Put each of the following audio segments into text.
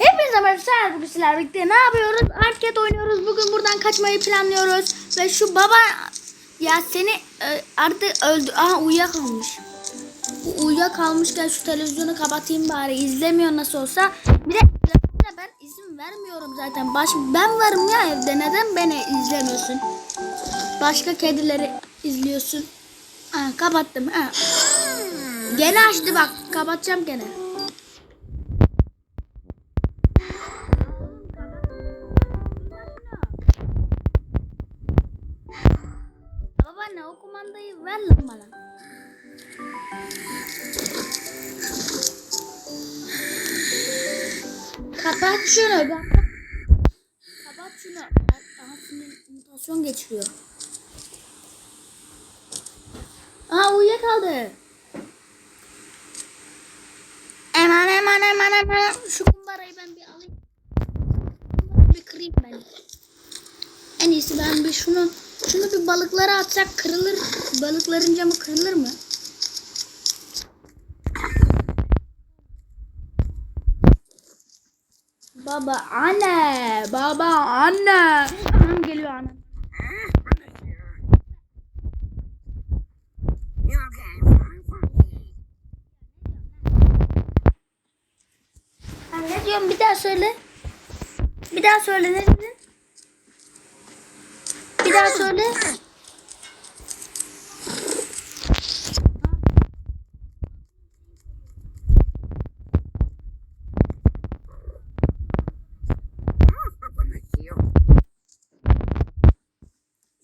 Hepinize merhaba bugün sizlerle birlikte ne yapıyoruz? Arket oynuyoruz. Bugün buradan kaçmayı planlıyoruz. Ve şu baba ya seni e, artık öldü. Aha uyuyakalmış. Bu uyuyakalmışken şu televizyonu kapatayım bari. İzlemiyor nasıl olsa. Bir de ben izin vermiyorum zaten. Baş, ben varım ya evde. Neden beni izlemiyorsun? Başka kedileri izliyorsun. Ha, kapattım. Ha. Gene açtı bak. Kapatacağım gene. O kumandayı ver lan bana. Kapat şunu. Kapat, kapat şunu. Aha sinir mutasyon geçiriyor. Aa uyuyakaldı. Hemen hemen hemen hemen. Şu kumbarayı ben bir alayım. Bir kırayım ben. En iyisi ben bir şunu şunu bir balıklara atsak kırılır. Balıkların camı kırılır mı? Baba anne, baba anne. Anam geliyor anam. Ne diyorsun bir daha söyle. Bir daha söyle ne dedin? Bir daha söyle.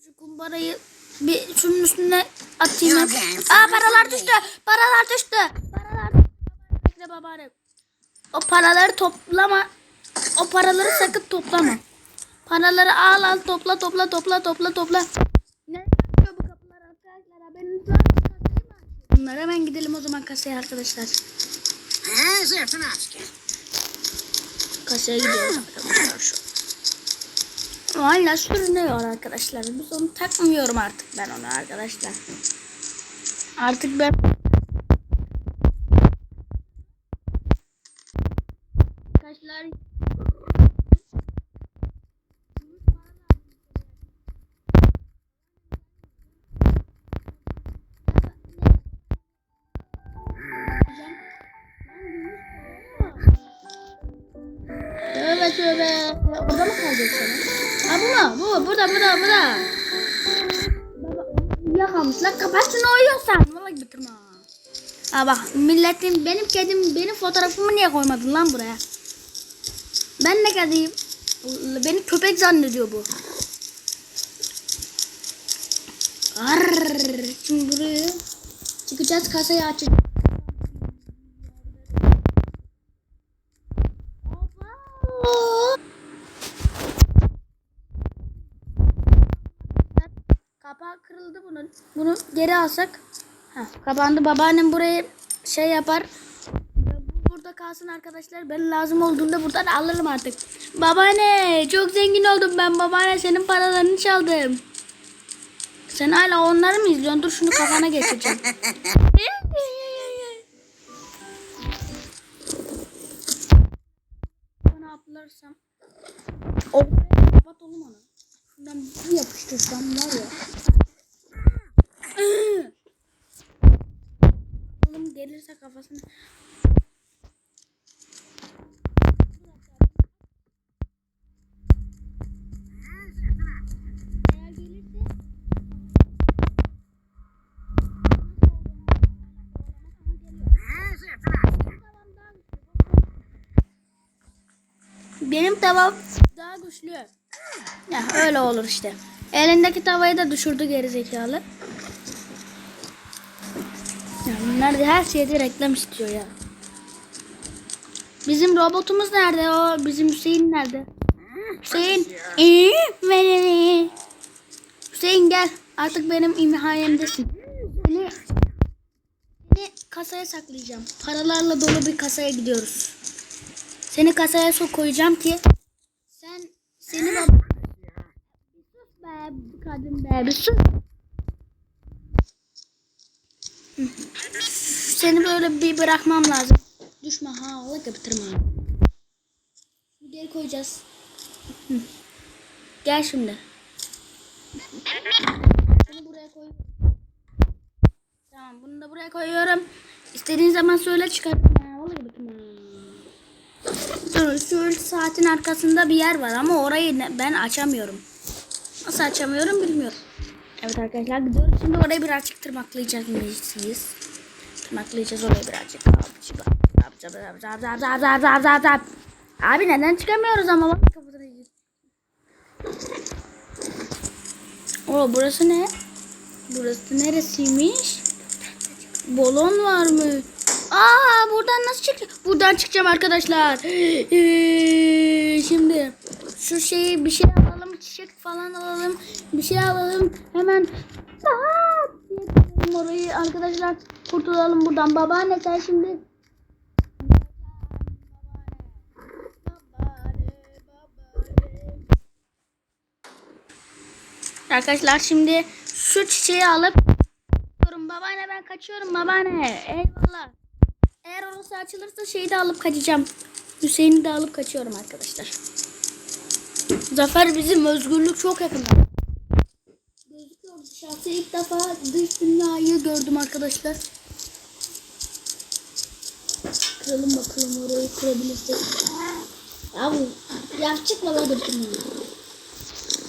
Şu kumbarayı bir şunun üstüne atayım. Aa paralar düştü. Paralar düştü. Paralar düştü. Bekle babaanne. O paraları toplama. O paraları sakın toplama. Paraları al al topla topla topla topla topla. Ne yapıyor bu kapılar arkadaşlar? Haberiniz var mı? Bunlar hemen gidelim o zaman kasaya arkadaşlar. Zerfanatsky. Kasaya gidiyoruz arkadaşlar şu. Valla sürünüyor arkadaşlar. Biz onu takmıyorum artık ben onu arkadaşlar. Artık ben Tövbe. Burada mı kalacak sana? Ha bu mu? Bu. Burada burada burada. Uyuyakalmış. Lan kapat şunu uyuyorsan. Vallahi bitirme. ha. Bak milletin benim kedim benim fotoğrafımı niye koymadın lan buraya? Ben ne kediyim? Beni köpek zannediyor bu. Arr, şimdi buraya çıkacağız kasayı açacağız. Geri alsak. Heh, kapandı. Babaannem burayı şey yapar. Bu Burada kalsın arkadaşlar. Ben lazım olduğunda buradan alırım artık. Babaanne çok zengin oldum ben. Babaanne senin paralarını çaldım. Sen hala onları mı izliyorsun? Dur şunu kafana geçireceğim. Bana atlarsam. O kapat oğlum onu. Şuradan bir yapıştırsam var ya. Oğlum gelirse gelirse Benim tavam daha güçlü. Ya öyle olur işte. Elindeki tavayı da düşürdü geri zekalı. Ya bunlar da her şeyde reklam istiyor ya. Bizim robotumuz nerede o? Bizim Hüseyin nerede? Hüseyin. Ee, beni. Hüseyin gel. Artık benim imhayemdesin. Seni, seni kasaya saklayacağım. Paralarla dolu bir kasaya gidiyoruz. Seni kasaya sok koyacağım ki sen seni bab- sus be kadın be bir sus. Seni böyle bir bırakmam lazım. Düşme ha Allah bitirme. geri koyacağız. Gel şimdi. Bunu buraya koy. Tamam bunu da buraya koyuyorum. İstediğin zaman söyle çıkartma. Bakın. Dur şu saatin arkasında bir yer var ama orayı ben açamıyorum. Nasıl açamıyorum bilmiyorum. Evet arkadaşlar gidiyoruz. Şimdi orayı birazcık tırmaklayacağız. Tırmaklayacağız orayı birazcık. Abi neden çıkamıyoruz ama bak kapıda O burası ne? Burası neresiymiş? Balon var mı? Aa buradan nasıl çıkacağım? Buradan çıkacağım arkadaşlar. Ee, şimdi şu şeyi bir şey alalım, çiçek falan alalım, bir şey alalım. Hemen Aa, orayı arkadaşlar. Kurtulalım buradan. Babaanne sen şimdi Arkadaşlar şimdi şu çiçeği alıp kaçıyorum. Babaanne ben kaçıyorum babaanne. Eyvallah. Eğer orası açılırsa şeyi de alıp kaçacağım. Hüseyin'i de alıp kaçıyorum arkadaşlar. Zafer bizim özgürlük çok yakında. Gözüküyor dışarısı ilk defa dış dünyayı gördüm arkadaşlar. Kıralım bakalım orayı kırabilirsek. Ya bu ya çıkma la dışarı.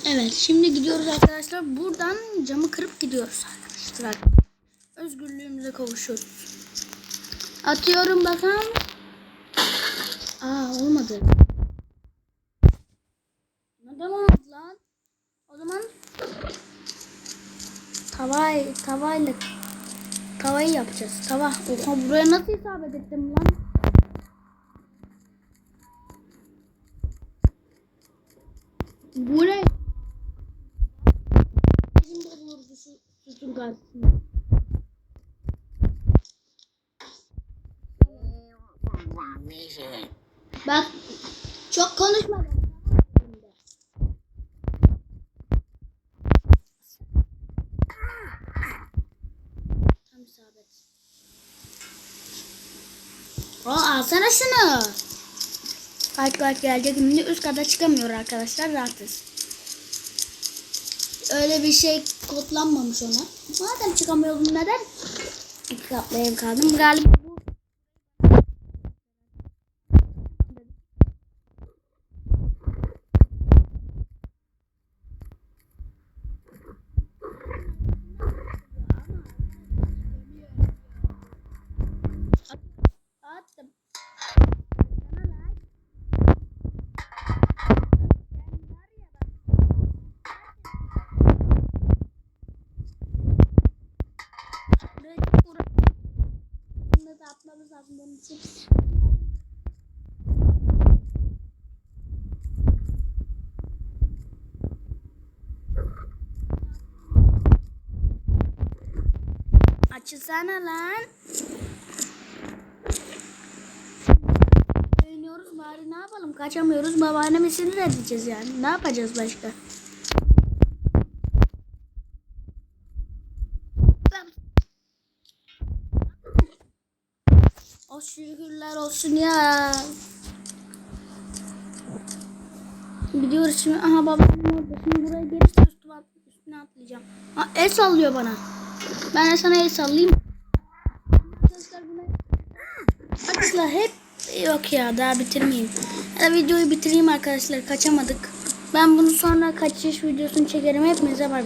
Evet şimdi gidiyoruz arkadaşlar. Buradan camı kırıp gidiyoruz arkadaşlar. Özgürlüğümüze kavuşuyoruz. Atıyorum bakalım. Aa olmadı. Neden olmadı lan? O zaman tavay tavayla tavayı yapacağız. Tava. Oha buraya nasıl isabet ettim lan? Bu ne? Bizim de olurdu şu sütun karşısında. Bak çok konuşma. Tam isabet. Aa alsana şunu. Kaç kaç gelecek. Şimdi üst kata çıkamıyor arkadaşlar. Rahatız. Öyle bir şey kodlanmamış ona. Madem çıkamıyordum neden? İki ev kaldım. Galiba bu attım. Sana lan. Sen var ya bak. Buraya uğra- Bunu da atmamız lazım bunun için. Açılsana lan. Oynuyoruz bari ne yapalım kaçamıyoruz babaannemi sinir edeceğiz yani ne yapacağız başka? O şükürler olsun ya. Gidiyoruz şimdi. Aha babam orada. Şimdi buraya üstüne, at- üstüne atlayacağım. Ha, el sallıyor bana. Ben de sana el sallayayım. Arkadaşlar hep yok ya daha bitirmeyeyim. Ya videoyu bitireyim arkadaşlar. Kaçamadık. Ben bunu sonra kaçış videosunu çekerim. Hepinize bay bay.